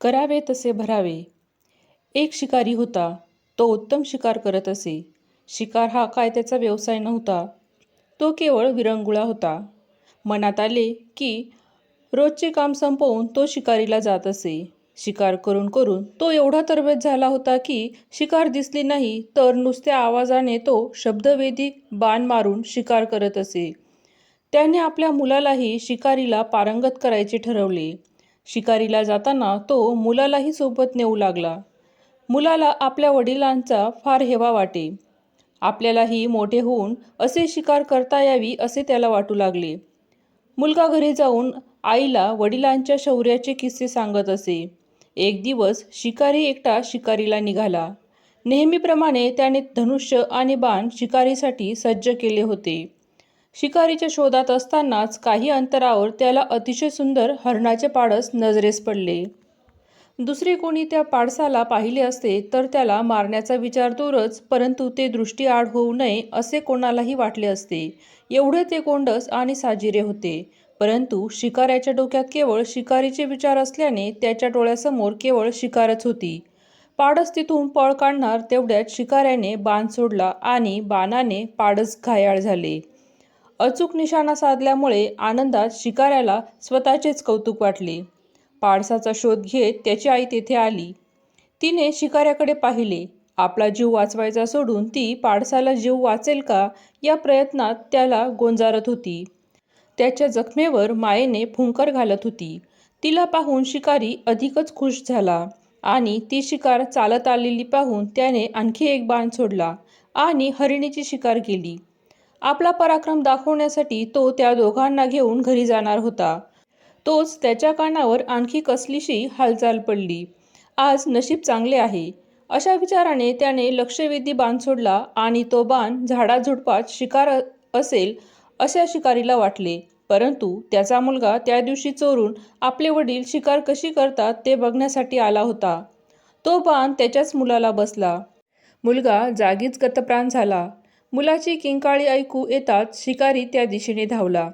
करावे तसे भरावे. एक शिकारी होता तो उत्तम शिकार करत असे. शिकार हा काय त्याचा व्यवसाय नव्हता. तो केवळ विरंगुळा होता. मनात आले की रोजचे काम संपवून तो शिकारीला जात असे. शिकार करून करून तो एवढा तरबेज झाला होता की शिकार दिसली नाही तर नुसत्या आवाजाने तो शब्दवेधी बाण मारून शिकार करत असे. त्याने आपल्या मुलालाही शिकारीला पारंगत करायचे ठरवले. शिकारीला जाताना तो मुलालाही सोबत नेऊ लागला. मुलाला आपल्या वडिलांचा फार हेवा वाटे. आपल्यालाही मोठे होऊन असे शिकार करता यावी असे त्याला वाटू लागले. मुलगा घरी जाऊन आईला वडिलांच्या शौर्याचे किस्से सांगत असे. एक दिवस शिकारी एकटा शिकारीला निघाला. नेहमीप्रमाणे त्याने धनुष्य आणि बाण शिकारीसाठी सज्ज केले होते. शिकारीच्या शोधात असतानाच काही अंतरावर त्याला अतिशय सुंदर हरणाचे पाडस नजरेस पडले. दुसरे कोणी त्या पाडसाला पाहिले असते तर त्याला मारण्याचा विचार दूरच परंतु ते दृष्टीआड होऊ नये असे कोणालाही वाटले असते. एवढे ते कोंडस आणि साजिरे होते. परंतु शिकाऱ्याच्या डोक्यात केवळ शिकारीचे विचार असल्याने त्याच्या डोळ्यासमोर केवळ शिकारच होती. पाडस तिथून पळ काढणार तेवढ्यात शिकाऱ्याने बाण सोडला आणि बाणाने पाडस घायाळ झाले. अचूक निशाणा साधल्यामुळे आनंदात शिकाऱ्याला स्वतःचेच कौतुक वाटले. पाडसाचा शोध घेत त्याची आई तेथे आली. तिने शिकाऱ्याकडे पाहिले. आपला जीव वाचवायचा सोडून ती पाडसाला जीव वाचेल का या प्रयत्नात त्याला गोंजारत होती. त्याच्या जखमेवर मायेने फुंकर घालत होती. तिला पाहून शिकारी अधिकच खुश झाला आणि ती शिकार चालत आलेली पाहून त्याने आणखी एक बाण सोडला आणि हरिणीची शिकार केली. आपला पराक्रम दाखवण्यासाठी तो त्या दोघांना घेऊन घरी जाणार होता. तोच त्याच्या कानावर आणखी कसलीशी हालचाल पडली. आज नशीब चांगले आहे. अशा विचाराने त्याने लक्षवेधी बाण सोडला आणि तो बाण झाडाझुडपात शिकार असेल अशा शिकारीला वाटले. परंतु त्याचा मुलगा त्या दिवशी चोरून आपले वडील शिकार कशी करतात ते बघण्यासाठी आला होता. तो बाण त्याच्याच मुलाला बसला. मुलगा जागीच गतप्राण झाला. मुलाची किंकाळी ऐकू येताच शिकारी त्या दिशेने धावला.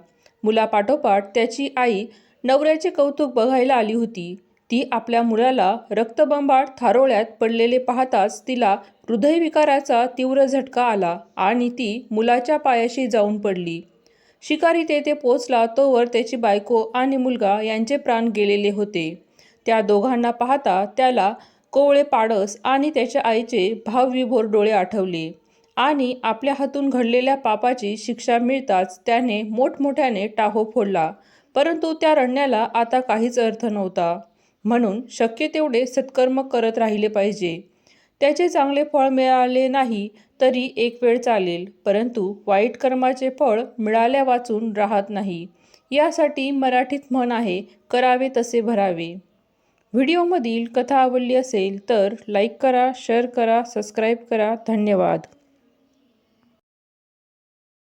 मुलापाठोपाठ त्याची आई नवऱ्याचे कौतुक बघायला आली होती. ती आपल्या मुलाला रक्तबंबाळ थारोळ्यात पडलेले पाहताच तिला हृदयविकाराचा तीव्र झटका आला आणि ती मुलाच्या पायाशी जाऊन पडली. शिकारी तेथे पोचला तोवर त्याची बायको आणि मुलगा यांचे प्राण गेलेले होते. त्या दोघांना पाहता त्याला कोवळे पाडस आणि त्याच्या आईचे भावविभोर डोळे आठवले. आणि आपल्या हातून घडलेल्या पापाची शिक्षा मिळताच त्याने मोठमोठ्याने टाहो फोडला. परंतु त्या रडण्याला आता काहीच अर्थ नव्हता. म्हणून शक्य तेवढे सत्कर्म करत राहिले पाहिजे. त्याचे चांगले फळ मिळाले नाही तरी एक वेळ चालेल. परंतु वाईट कर्माचे फळ मिळाल्या वाचून राहत नाही. यासाठी मराठीत म्हण आहे करावे तसे भरावे. व्हिडिओमधील कथा आवडली असेल तर लाईक करा शेअर करा सबस्क्राईब करा. धन्यवाद.